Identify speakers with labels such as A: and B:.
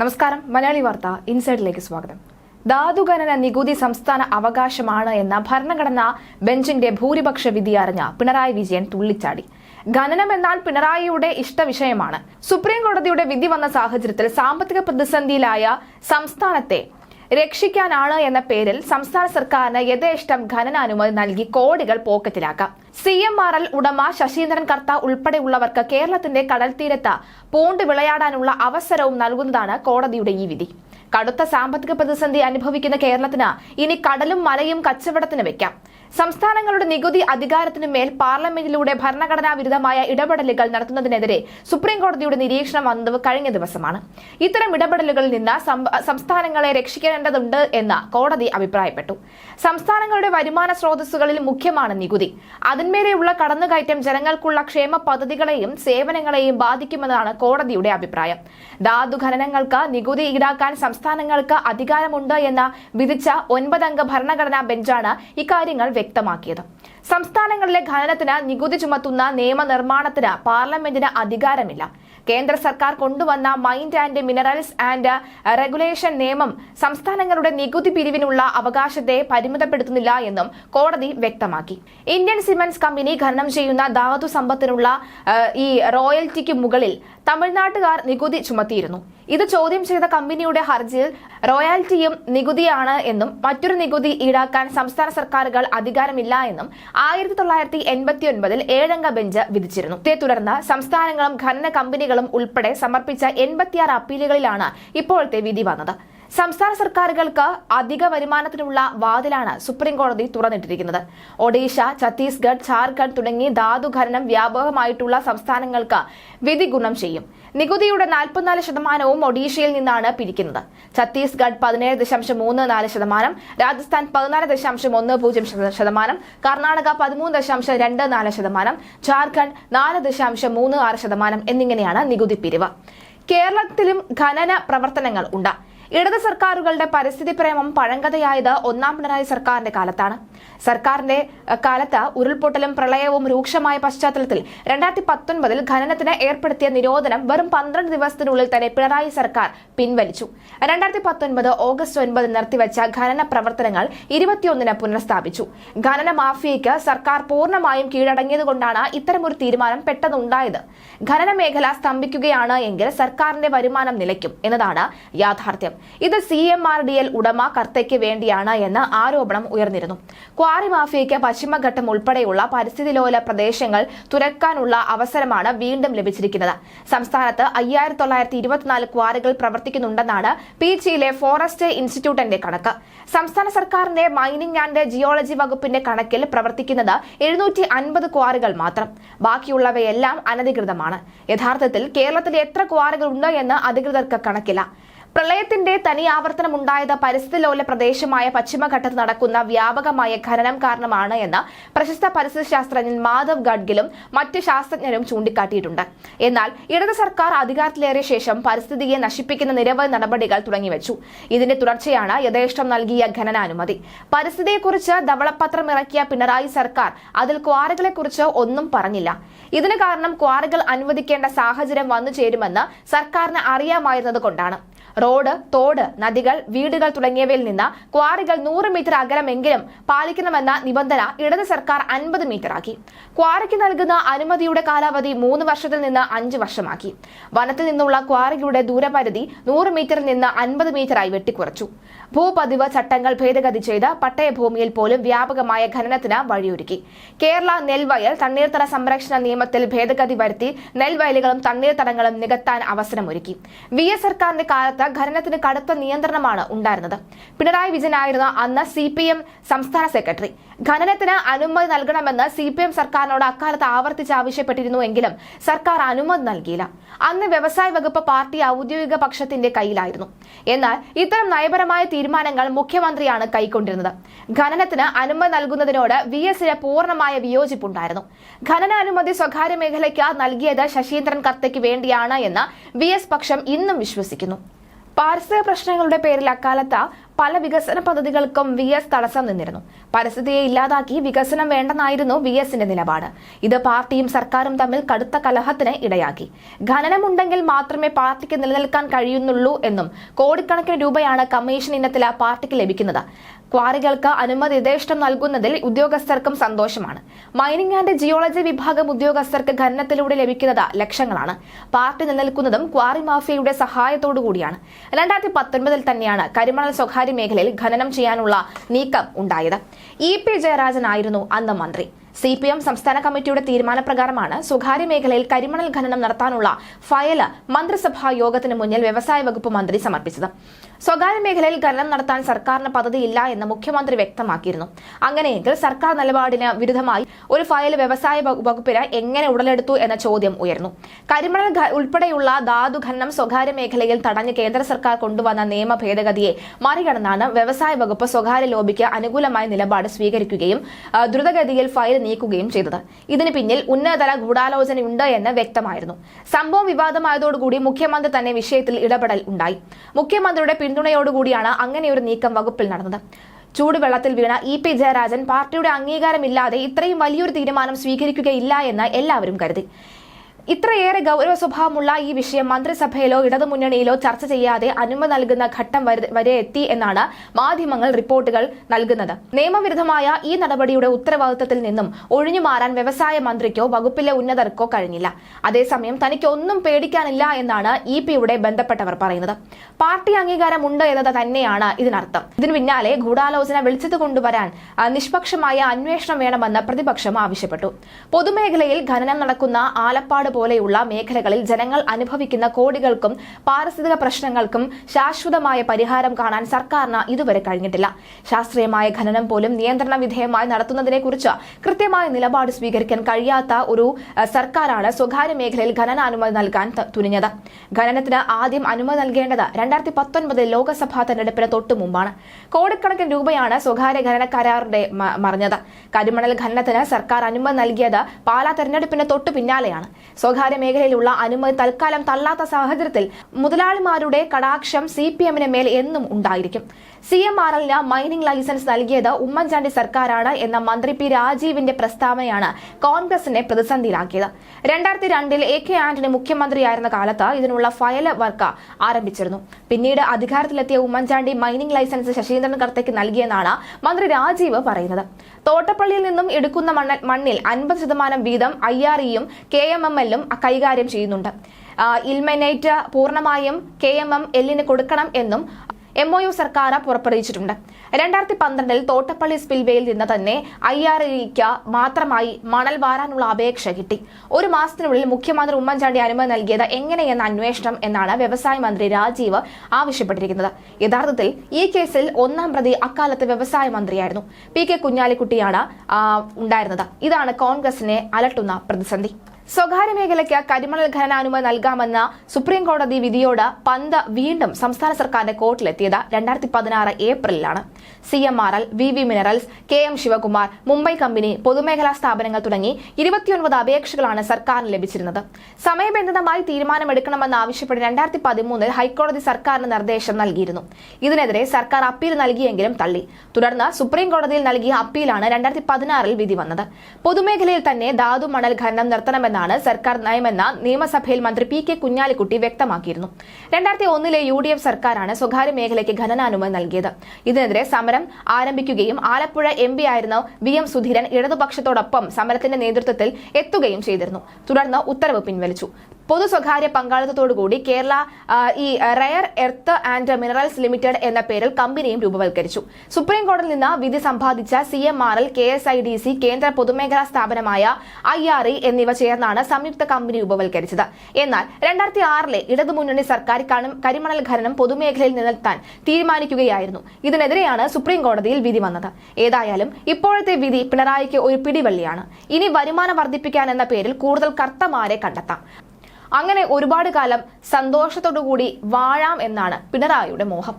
A: നമസ്കാരം മലയാളി വാർത്ത ഇൻസൈഡിലേക്ക് സ്വാഗതം. ധാതുഖനന നികുതി സംസ്ഥാന അവകാശമാണ് എന്ന ഭരണഘടനാ ബെഞ്ചിന്റെ ഭൂരിപക്ഷ വിധി അറിഞ്ഞ പിണറായി വിജയൻ തുള്ളിച്ചാടി. ഖനനം എന്നാൽ പിണറായിയുടെ ഇഷ്ടവിഷയമാണ്. സുപ്രീം കോടതിയുടെ വിധി വന്ന സാഹചര്യത്തിൽ സാമ്പത്തിക പ്രതിസന്ധിയിലായ സംസ്ഥാനത്തെ രക്ഷിക്കാനാണ് എന്ന പേരിൽ സംസ്ഥാന സർക്കാരിന് യഥേഷ്ടം ഖനനാനുമതി നൽകി കോടികൾ പോക്കറ്റിലാക്കാം. സി എം ആർ എൽ ഉടമ ശശീന്ദ്രൻ കർത്ത ഉൾപ്പെടെയുള്ളവർക്ക് കേരളത്തിന്റെ കടൽ തീരത്ത് പൂണ്ട് വിളയാടാനുള്ള അവസരവും നൽകുന്നതാണ് കോടതിയുടെ ഈ വിധി. കടുത്ത സാമ്പത്തിക പ്രതിസന്ധി അനുഭവിക്കുന്ന കേരളത്തിന് ഇനി കടലും മലയും കച്ചവടത്തിന് വെക്കാം. സംസ്ഥാനങ്ങളുടെ നികുതി അധികാരത്തിനു മേൽ പാർലമെന്റിലൂടെ ഭരണഘടനാ വിരുദ്ധമായ ഇടപെടലുകൾ നടത്തുന്നതിനെതിരെ സുപ്രീംകോടതിയുടെ നിരീക്ഷണം വന്നത് കഴിഞ്ഞ ദിവസമാണ്. ഇത്തരം ഇടപെടലുകളിൽ നിന്ന് സംസ്ഥാനങ്ങളെ രക്ഷിക്കേണ്ടതുണ്ട് എന്ന് കോടതി അഭിപ്രായപ്പെട്ടു. സംസ്ഥാനങ്ങളുടെ വരുമാന സ്രോതസ്സുകളിൽ മുഖ്യമാണ് നികുതി. അതിന്മേലെയുള്ള കടന്നുകയറ്റം ജനങ്ങൾക്കുള്ള ക്ഷേമ പദ്ധതികളെയും സേവനങ്ങളെയും ബാധിക്കുമെന്നാണ് കോടതിയുടെ അഭിപ്രായം. ധാതു ഖനനങ്ങൾക്ക് നികുതി ഈടാക്കാൻ സംസ്ഥാനങ്ങൾക്ക് അധികാരമുണ്ട് എന്ന് വിധിച്ച ഒൻപതംഗ ഭരണഘടനാ ബെഞ്ചാണ് ഇക്കാര്യങ്ങൾ വ്യക്തമാക്കിയത്. സംസ്ഥാനങ്ങളിലെ ഖനനത്തിന് നികുതി ചുമത്തുന്ന നിയമനിർമ്മാണത്തിന് പാർലമെന്റിന് അധികാരമില്ല. കേന്ദ്ര സർക്കാർ കൊണ്ടുവന്ന mines and minerals and regulation നിയമം സംസ്ഥാനങ്ങളുടെ നികുതി പിരിവിനുള്ള അവകാശത്തെ പരിമിതപ്പെടുത്തുന്നില്ല എന്നും കോടതി വ്യക്തമാക്കി. ഇന്ത്യൻ സിമൻസ് കമ്പനി ഖനനം ചെയ്യുന്ന ധാതു സമ്പത്തിനുള്ള ഈ റോയൽറ്റിക്ക് മുകളിൽ തമിഴ്നാട്ടുകാർ നികുതി ചുമത്തിയിരുന്നു. ഇത് ചോദ്യം ചെയ്ത കമ്പനിയുടെ ഹർജിയിൽ റോയൽറ്റിയും നികുതിയാണ് എന്നും മറ്റൊരു നികുതി ഈടാക്കാൻ സംസ്ഥാന സർക്കാരുകൾ അധികാരമില്ല എന്നും ആയിരത്തി തൊള്ളായിരത്തി എൺപത്തി ഒൻപതിൽ ഏഴംഗ ബെഞ്ച് വിധിച്ചിരുന്നു. ഇതേ തുടർന്ന് സംസ്ഥാനങ്ങളും ഖനന കമ്പനികളും ഉൾപ്പെടെ സമർപ്പിച്ച എൺപത്തിയാറ് അപ്പീലുകളിലാണ് ഇപ്പോഴത്തെ വിധി വന്നത്. സംസ്ഥാന സർക്കാരുകൾക്ക് അധിക വരുമാനത്തിനുള്ള വാതിലാണ് സുപ്രീം കോടതി തുറന്നിട്ടിരിക്കുന്നത്. ഒഡീഷ ഛത്തീസ്ഗഡ് ഝാർഖണ്ഡ് തുടങ്ങി ധാതു ഖനനം വ്യാപകമായിട്ടുള്ള സംസ്ഥാനങ്ങൾക്ക് വിധി ഗുണം ചെയ്യും. നികുതിയുടെ നാൽപ്പത്തിനാല് ശതമാനവും ഒഡീഷയിൽ നിന്നാണ് പിരിക്കുന്നത്. ഛത്തീസ്ഗഡ് പതിനേഴ് ദശാംശം മൂന്ന് നാല് ശതമാനം രാജസ്ഥാൻ പതിനാല് ദശാംശം ഒന്ന് പൂജ്യം ശത- ശതമാനം കർണാടക പതിമൂന്ന് ദശാംശം രണ്ട് നാല് ശതമാനം ഝാർഖണ്ഡ് നാല് ദശാംശം മൂന്ന് ആറ് ശതമാനം എന്നിങ്ങനെയാണ് നികുതി പിരിവ്. കേരളത്തിലും ഖനന പ്രവർത്തനങ്ങൾ ഉണ്ട്. ഇടത് സർക്കാരുകളുടെ പരിസ്ഥിതി പ്രേമം പഴങ്കഥയായത് ഒന്നാം പിണറായി സർക്കാരിന്റെ കാലത്താണ്. സർക്കാരിന്റെ കാലത്ത് ഉരുൾപൊട്ടലും പ്രളയവും രൂക്ഷമായ പശ്ചാത്തലത്തിൽ രണ്ടായിരത്തി പത്തൊൻപതിൽ ഖനനത്തിന് ഏർപ്പെടുത്തിയ നിരോധനം വെറും പന്ത്രണ്ട് ദിവസത്തിനുള്ളിൽ തന്നെ പിണറായി സർക്കാർ പിൻവലിച്ചു. രണ്ടായിരത്തി പത്തൊൻപത് ഓഗസ്റ്റ് ഒൻപത് നിർത്തിവെച്ച ഖനന പ്രവർത്തനങ്ങൾ ഇരുപത്തിയൊന്നിന് പുനഃസ്ഥാപിച്ചു. ഖനന മാഫിയയ്ക്ക് സർക്കാർ പൂർണമായും കീഴടങ്ങിയതുകൊണ്ടാണ് ഇത്തരമൊരു തീരുമാനം പെട്ടെന്നുണ്ടായത്. ഖനന മേഖല സ്തംഭിക്കുകയാണ് എങ്കിൽ സർക്കാരിന്റെ വരുമാനം നിലയ്ക്കും എന്നതാണ് യാഥാർത്ഥ്യം. ഇത് C M R D L ഉടമ കർത്തയ്ക്ക് വേണ്ടിയാണ് എന്ന് ആരോപണം ഉയർന്നിരുന്നു. ക്വാറി മാഫിയയ്ക്ക് പശ്ചിമഘട്ടം ഉൾപ്പെടെയുള്ള പരിസ്ഥിതി ലോല പ്രദേശങ്ങൾ തുരക്കാനുള്ള അവസരമാണ് വീണ്ടും ലഭിച്ചിരിക്കുന്നത്. സംസ്ഥാനത്ത് അയ്യായിരത്തി തൊള്ളായിരത്തി ഇരുപത്തിനാല് ക്വാറികൾ പ്രവർത്തിക്കുന്നുണ്ടെന്നാണ് പി ജിയിലെ ഫോറസ്റ്റ് ഇൻസ്റ്റിറ്റ്യൂട്ടിന്റെ കണക്ക്. സംസ്ഥാന സർക്കാരിന്റെ മൈനിംഗ് ആൻഡ് ജിയോളജി വകുപ്പിന്റെ കണക്കിൽ പ്രവർത്തിക്കുന്നത് എഴുന്നൂറ്റി അൻപത് ക്വാറികൾ മാത്രം. ബാക്കിയുള്ളവയെല്ലാം അനധികൃതമാണ്. യഥാർത്ഥത്തിൽ കേരളത്തിൽ എത്ര ക്വാറികൾ ഉണ്ട് എന്ന് അധികൃതർക്ക് കണക്കില്ല. പ്രളയത്തിന്റെ തനി ആവർത്തനമുണ്ടായത് പരിസ്ഥിതി ലോല പ്രദേശമായ പശ്ചിമഘട്ടത്ത് നടക്കുന്ന വ്യാപകമായ ഖനനം കാരണമാണ് എന്ന് പ്രശസ്ത പരിസ്ഥിതി ശാസ്ത്രജ്ഞൻ മാധവ് ഗഡ്ഗിലും മറ്റ് ശാസ്ത്രജ്ഞരും ചൂണ്ടിക്കാട്ടിയിട്ടുണ്ട്. എന്നാൽ ഇടത് സർക്കാർ അധികാരത്തിലേറിയ ശേഷം പരിസ്ഥിതിയെ നശിപ്പിക്കുന്ന നിരവധി നടപടികൾ തുടങ്ങിവെച്ചു. ഇതിന്റെ തുടർച്ചയാണ് യഥേഷ്ടം നൽകിയ ഖനനാനുമതി. പരിസ്ഥിതിയെക്കുറിച്ച് ധവളപത്രം ഇറക്കിയ പിണറായി സർക്കാർ അതിൽ ക്വാറികളെക്കുറിച്ച് ഒന്നും പറഞ്ഞില്ല. ഇതിന് കാരണം ക്വാറികൾ അനുവദിക്കേണ്ട സാഹചര്യം വന്നു ചേരുമെന്ന് സർക്കാരിന് അറിയാമായിരുന്നത് കൊണ്ടാണ്. റോഡ് തോട് നദികൾ വീടുകൾ തുടങ്ങിയവയിൽ നിന്ന് ക്വാറികൾ നൂറ് മീറ്റർ അകലമെങ്കിലും പാലിക്കണമെന്ന നിബന്ധന ഇടത് സർക്കാർ അൻപത് മീറ്റർ ആക്കി ക്വാറിക്ക് നൽകുന്ന അനുമതിയുടെ കാലാവധി മൂന്ന് വർഷത്തിൽ നിന്ന് അഞ്ച് വർഷമാക്കി. വനത്തിൽ നിന്നുള്ള ക്വാറികളുടെ ദൂരപരിധി നൂറ് മീറ്ററിൽ നിന്ന് അൻപത് മീറ്ററായി വെട്ടിക്കുറച്ചു. ഭൂപതിവ് ചട്ടങ്ങൾ ഭേദഗതി ചെയ്ത് പട്ടയഭൂമിയിൽ പോലും വ്യാപകമായ ഖനനത്തിന് വഴിയൊരുക്കി. കേരള നെൽവയൽ തണ്ണീർത്തട സംരക്ഷണ നിയമത്തിൽ ഭേദഗതി വരുത്തി നെൽവയലുകളും തണ്ണീർത്തടങ്ങളും നികത്താൻ അവസരമൊരുക്കി. വി എസ് സർക്കാരിന്റെ കാലത്ത് ഖനനത്തിന് കടുത്ത നിയന്ത്രണമാണ് ഉണ്ടായിരുന്നത്. പിണറായി വിജയനായിരുന്ന അന്ന് സി സംസ്ഥാന സെക്രട്ടറി. ഖനനത്തിന് അനുമതി നൽകണമെന്ന് സി പി എം സർക്കാരിനോട് അക്കാലത്ത് ആവർത്തിച്ച് ആവശ്യപ്പെട്ടിരുന്നുവെങ്കിലും സർക്കാർ അനുമതി നൽകിയില്ല. അന്ന് വ്യവസായ വകുപ്പ് പാർട്ടി ഔദ്യോഗിക പക്ഷത്തിന്റെ കയ്യിലായിരുന്നു. എന്നാൽ ഇത്തരം നയപരമായ തീരുമാനങ്ങൾ മുഖ്യമന്ത്രിയാണ് കൈക്കൊണ്ടിരുന്നത്. ഖനനത്തിന് അനുമതി നൽകുന്നതിനോട് വി എസിന് പൂർണമായ വിയോജിപ്പുണ്ടായിരുന്നു. ഖനന അനുമതി സ്വകാര്യ മേഖലയ്ക്ക് നൽകിയത് ശശീന്ദ്രൻ കർത്തയ്ക്ക് വേണ്ടിയാണ് എന്ന് വി എസ് പക്ഷം ഇന്നും വിശ്വസിക്കുന്നു. പാരിസ്ഥിതിക പ്രശ്നങ്ങളുടെ പേരിൽ അക്കാലത്ത് പല വികസന പദ്ധതികൾക്കും വി എസ് തടസ്സം നിന്നിരുന്നു. പരിസ്ഥിതിയെ ഇല്ലാതാക്കി വികസനം വേണ്ടെന്നായിരുന്നു വി എസിന്റെ നിലപാട്. ഇത് പാർട്ടിയും സർക്കാരും തമ്മിൽ കടുത്ത കലഹത്തിന് ഇടയാക്കി. ഖനനമുണ്ടെങ്കിൽ മാത്രമേ പാർട്ടിക്ക് നിലനിൽക്കാൻ കഴിയുന്നുള്ളൂ എന്നും കോടിക്കണക്കിന് രൂപയാണ് കമ്മീഷൻ ഇനത്തിൽ പാർട്ടിക്ക് ലഭിക്കുന്നത്. ക്വാറികൾക്ക് അനുമതി യഥേഷ്ടം നൽകുന്നതിൽ ഉദ്യോഗസ്ഥർക്കും സന്തോഷമാണ്. മൈനിങ് ആൻഡ് ജിയോളജി വിഭാഗം ഉദ്യോഗസ്ഥർക്ക് ഖനനത്തിലൂടെ ലഭിക്കുന്നത് ലക്ഷങ്ങളാണ്. പാർട്ടി നിലനിൽക്കുന്നതും ക്വാറി മാഫിയയുടെ സഹായത്തോടു കൂടിയാണ് രണ്ടായിരത്തി പത്തൊൻപതിൽ തന്നെയാണ് കരിമണൽ സ്വകാര്യ മേഖലയിൽ ഖനനം ചെയ്യാനുള്ള നീക്കം ഉണ്ടായത്. ഇ പി ജയരാജനായിരുന്നു അന്ന് മന്ത്രി. സി പി എം സംസ്ഥാന കമ്മിറ്റിയുടെ തീരുമാനപ്രകാരമാണ് സ്വകാര്യ മേഖലയിൽ കരിമണൽ ഖനനം നടത്താനുള്ള ഫയൽ മന്ത്രിസഭാ യോഗത്തിന് മുന്നിൽ വ്യവസായ വകുപ്പ് മന്ത്രി സമർപ്പിച്ചത്. സ്വകാര്യ മേഖലയിൽ ഖനനം നടത്താൻ സർക്കാരിന് പദ്ധതിയില്ല എന്ന് മുഖ്യമന്ത്രി വ്യക്തമാക്കിയിരുന്നു. അങ്ങനെയെങ്കിൽ സർക്കാർ നിലപാടിന് വിരുദ്ധമായി ഒരു ഫയൽ വ്യവസായ വകു- വകുപ്പിന് എങ്ങനെ ഉടലെടുത്തു എന്ന ചോദ്യം ഉയർന്നു. കരിമണൽ ഉൾപ്പെടെയുള്ള ധാതു ഖനനം സ്വകാര്യ മേഖലയിൽ തടഞ്ഞ് കേന്ദ്ര സർക്കാർ കൊണ്ടുവന്ന നിയമ ഭേദഗതിയെ മറികടന്നാണ് വ്യവസായ വകുപ്പ് സ്വകാര്യ ലോബിക്ക് അനുകൂലമായ നിലപാട് സ്വീകരിക്കുകയും ദ്രുതഗതിയിൽ ഫയൽ നീക്കുകയും ചെയ്തത്. ഇതിന് പിന്നിൽ ഉന്നതതല ഗൂഢാലോചനയുണ്ട് എന്ന് വ്യക്തമായിരുന്നു. സംഭവം വിവാദമായതോടുകൂടി മുഖ്യമന്ത്രി തന്നെ വിഷയത്തിൽ ഇടപെടൽ ഉണ്ടായി. മുഖ്യമന്ത്രിയുടെ പിന്തുണയോടുകൂടിയാണ് അങ്ങനെയൊരു നീക്കം വകുപ്പിൽ നടന്നത്. ചൂടുവെള്ളത്തിൽ വീണ ഇ പി ജയരാജൻ പാർട്ടിയുടെ അംഗീകാരമില്ലാതെ ഇത്രയും വലിയൊരു തീരുമാനം സ്വീകരിക്കുകയില്ല എന്ന് എല്ലാവരും കരുതി. ഇത്രയേറെ ഗൗരവ സ്വഭാവമുള്ള ഈ വിഷയം മന്ത്രിസഭയിലോ ഇടതുമുന്നണിയിലോ ചർച്ച ചെയ്യാതെ അനുമതി നൽകുന്ന ഘട്ടം വരെ എത്തി എന്നാണ് മാധ്യമങ്ങൾ റിപ്പോർട്ടുകൾ നൽകുന്നത്. നിയമവിരുദ്ധമായ ഈ നടപടിയുടെ ഉത്തരവാദിത്തത്തിൽ നിന്നും ഒഴിഞ്ഞുമാറാൻ വ്യവസായ മന്ത്രിക്കോ വകുപ്പിലെ ഉന്നതർക്കോ കഴിഞ്ഞില്ല. അതേസമയം തനിക്ക് ഒന്നും പേടിക്കാനില്ല എന്നാണ് ഇ പിയുടെ ബന്ധപ്പെട്ടവർ പറയുന്നത്. പാർട്ടി അംഗീകാരമുണ്ട് എന്നത് തന്നെയാണ് ഇതിനർത്ഥം. ഇതിനു പിന്നാലെ ഗൂഢാലോചന വിളിച്ചത് കൊണ്ടുവരാൻ നിഷ്പക്ഷമായ അന്വേഷണം വേണമെന്ന് പ്രതിപക്ഷം ആവശ്യപ്പെട്ടു. പൊതുമേഖലയിൽ ഖനനം നടക്കുന്ന ആലപ്പാട് പോലെയുള്ള മേഖലകളിൽ ജനങ്ങൾ അനുഭവിക്കുന്ന കോടികൾക്കും പാരിസ്ഥിതിക പ്രശ്നങ്ങൾക്കും ശാശ്വതമായ പരിഹാരം കാണാൻ സർക്കാരിന് ഇതുവരെ കഴിഞ്ഞിട്ടില്ല. ശാസ്ത്രീയമായ ഖനനം പോലും നിയന്ത്രണ വിധേയമായി നടത്തുന്നതിനെക്കുറിച്ച് കൃത്യമായ നിലപാട് സ്വീകരിക്കാൻ കഴിയാത്ത ഒരു സർക്കാരാണ് സ്വകാര്യ മേഖലയിൽ ഖനനാനുമതി നൽകാൻ തുനിഞ്ഞത്. ഖനനത്തിന് ആദ്യം അനുമതി നൽകേണ്ടത് രണ്ടായിരത്തി പത്തൊൻപതിൽ ലോക്സഭാ തെരഞ്ഞെടുപ്പിന് തൊട്ടു മുമ്പാണ്. കോടിക്കണക്കിന് രൂപയാണ് സ്വകാര്യ ഖനന കരാറിന്റെ മറിഞ്ഞത്. കരിമണൽ ഖനനത്തിന് സർക്കാർ അനുമതി നൽകിയത് പാലാ തെരഞ്ഞെടുപ്പിന് തൊട്ടു പിന്നാലെയാണ്. സ്വകാര്യ മേഖലയിലുള്ള അനുമതി തൽക്കാലം തള്ളാത്ത സാഹചര്യത്തിൽ മുതലാളിമാരുടെ കടാക്ഷം സി പി എമ്മിന് മേൽ എന്നും ഉണ്ടായിരിക്കും. സി എം ആർ എല്ലിന് മൈനിംഗ് ലൈസൻസ് നൽകിയത് ഉമ്മൻചാണ്ടി സർക്കാരാണ് എന്ന മന്ത്രി പി രാജീവിന്റെ പ്രസ്താവനയാണ് കോൺഗ്രസിനെ പ്രതിസന്ധിയിലാക്കിയത്. രണ്ടായിരത്തി രണ്ടിൽ എ കെ ആന്റണി മുഖ്യമന്ത്രിയായിരുന്ന കാലത്ത് ഇതിനുള്ള ഫയൽ വർക്ക് ആരംഭിച്ചിരുന്നു. പിന്നീട് അധികാരത്തിലെത്തിയ ഉമ്മൻചാണ്ടി മൈനിംഗ് ലൈസൻസ് ശശീന്ദ്രൻ കർത്തയ്ക്ക് നൽകിയെന്നാണ് മന്ത്രി രാജീവ് പറയുന്നത്. തോട്ടപ്പള്ളിയിൽ നിന്നും എടുക്കുന്ന മണ്ണ മണ്ണിൽ അൻപത് ശതമാനം വീതം ഐ ആർ ഇയും കെ എം എം എല്ലും കൈകാര്യം ചെയ്യുന്നുണ്ട്. ഇൽമെനേറ്റ് പൂർണമായും കെ എം എം എല്ലിന് കൊടുക്കണം എന്നും എം ഒ യു സർക്കാർ പുറപ്പെടുവിച്ചിട്ടുണ്ട്. രണ്ടായിരത്തി പന്ത്രണ്ടിൽ തോട്ടപ്പള്ളി സ്പിൽവേയിൽ നിന്ന് തന്നെ ഐ ആർ ഇക്ക് മാത്രമായി മണൽ വാരാനുള്ള അപേക്ഷ കിട്ടി. ഒരു മാസത്തിനുള്ളിൽ മുഖ്യമന്ത്രി ഉമ്മൻചാണ്ടി അനുമതി നൽകിയത് എങ്ങനെയെന്ന അന്വേഷണം എന്നാണ് വ്യവസായ മന്ത്രി രാജീവ് ആവശ്യപ്പെട്ടിരിക്കുന്നത്. യഥാർത്ഥത്തിൽ ഈ കേസിൽ ഒന്നാം പ്രതി അക്കാലത്ത് വ്യവസായ മന്ത്രിയായിരുന്നു. പി കെ കുഞ്ഞാലിക്കുട്ടിയാണ് ഉണ്ടായിരുന്നത്. ഇതാണ് കോൺഗ്രസിനെ അലട്ടുന്ന പ്രതിസന്ധി. സ്വകാര്യ മേഖലയ്ക്ക് കരിമണൽ ഖനനാനുമതി നൽകാമെന്ന സുപ്രീം കോടതി വിധിയോട് പന്ത് വീണ്ടും സംസ്ഥാന സർക്കാരിന്റെ കോർട്ടിലെത്തിയത് രണ്ടായിരത്തി പതിനാറ് ഏപ്രിലാണ് C M R L V V minerals K M Sivakumar Mumbai company പൊതുമേഖലാ സ്ഥാപനങ്ങൾ തുടങ്ങി ഇരുപത്തിയൊൻപത് അപേക്ഷകളാണ് സർക്കാരിന് ലഭിച്ചിരുന്നത്. സമയബന്ധിതമായി തീരുമാനമെടുക്കണമെന്ന് ആവശ്യപ്പെട്ട് രണ്ടായിരത്തി പതിമൂന്നിൽ ഹൈക്കോടതി സർക്കാരിന് നിർദ്ദേശം നൽകിയിരുന്നു. ഇതിനെതിരെ സർക്കാർ അപ്പീൽ നൽകിയെങ്കിലും തള്ളി. തുടർന്ന് സുപ്രീം കോടതിയിൽ നൽകിയ അപ്പീലാണ് രണ്ടായിരത്തി പതിനാറിൽ വിധി വന്നത്. പൊതുമേഖലയിൽ തന്നെ ധാതു മണൽ ഖനനം നിർത്തണമെന്നാണ് സർക്കാർ നയമെന്ന് നിയമസഭയിൽ മന്ത്രി പി കെ കുഞ്ഞാലിക്കുട്ടി വ്യക്തമാക്കിയിരുന്നു. രണ്ടായിരത്തി ഒന്നിലെ യു ഡി എഫ് സർക്കാരാണ് സ്വകാര്യ മേഖലയ്ക്ക് ഖനനാനുമതി നൽകിയത്. ഇതിനെതിരെ സമരം ആരംഭിക്കുകയും ആലപ്പുഴ എം പി ആയിരുന്ന വി എം സുധീരൻ ഇടതുപക്ഷത്തോടൊപ്പം സമരത്തിന്റെ നേതൃത്വത്തിൽ എത്തുകയും ചെയ്തിരുന്നു. തുടർന്ന് ഉത്തരവ് പിൻവലിച്ചു. പൊതു സ്വകാര്യ പങ്കാളിത്തത്തോടുകൂടി കേരള ഈ rare earth and minerals limited എന്ന പേരിൽ കമ്പനിയും രൂപവൽക്കരിച്ചു. സുപ്രീം കോടതിയിൽ നിന്ന് വിധി സമ്പാദിച്ച C M R L K S I D C കേന്ദ്ര പൊതുമേഖലാ സ്ഥാപനമായ ഐ ആർ ഇ എന്നിവ ചേർന്നാണ് സംയുക്ത കമ്പനി രൂപവൽക്കരിച്ചത്. എന്നാൽ രണ്ടായിരത്തി ആറിലെ ഇടതുമുന്നണി സർക്കാർ കരിമണൽ ഖനനം പൊതുമേഖലയിൽ നിലനിർത്താൻ തീരുമാനിക്കുകയായിരുന്നു. ഇതിനെതിരെയാണ് സുപ്രീം കോടതിയിൽ വിധി വന്നത്. ഏതായാലും ഇപ്പോഴത്തെ വിധി പിണറായിക്ക് ഒരു പിടിവള്ളിയാണ്. ഇനി വരുമാനം വർദ്ധിപ്പിക്കാൻ എന്ന പേരിൽ കൂടുതൽ കർത്തമാരെ കണ്ടെത്താം. അങ്ങനെ ഒരുപാട് കാലം സന്തോഷത്തോടുകൂടി വാഴാം എന്നാണ് പിണറായിയുടെ മോഹം.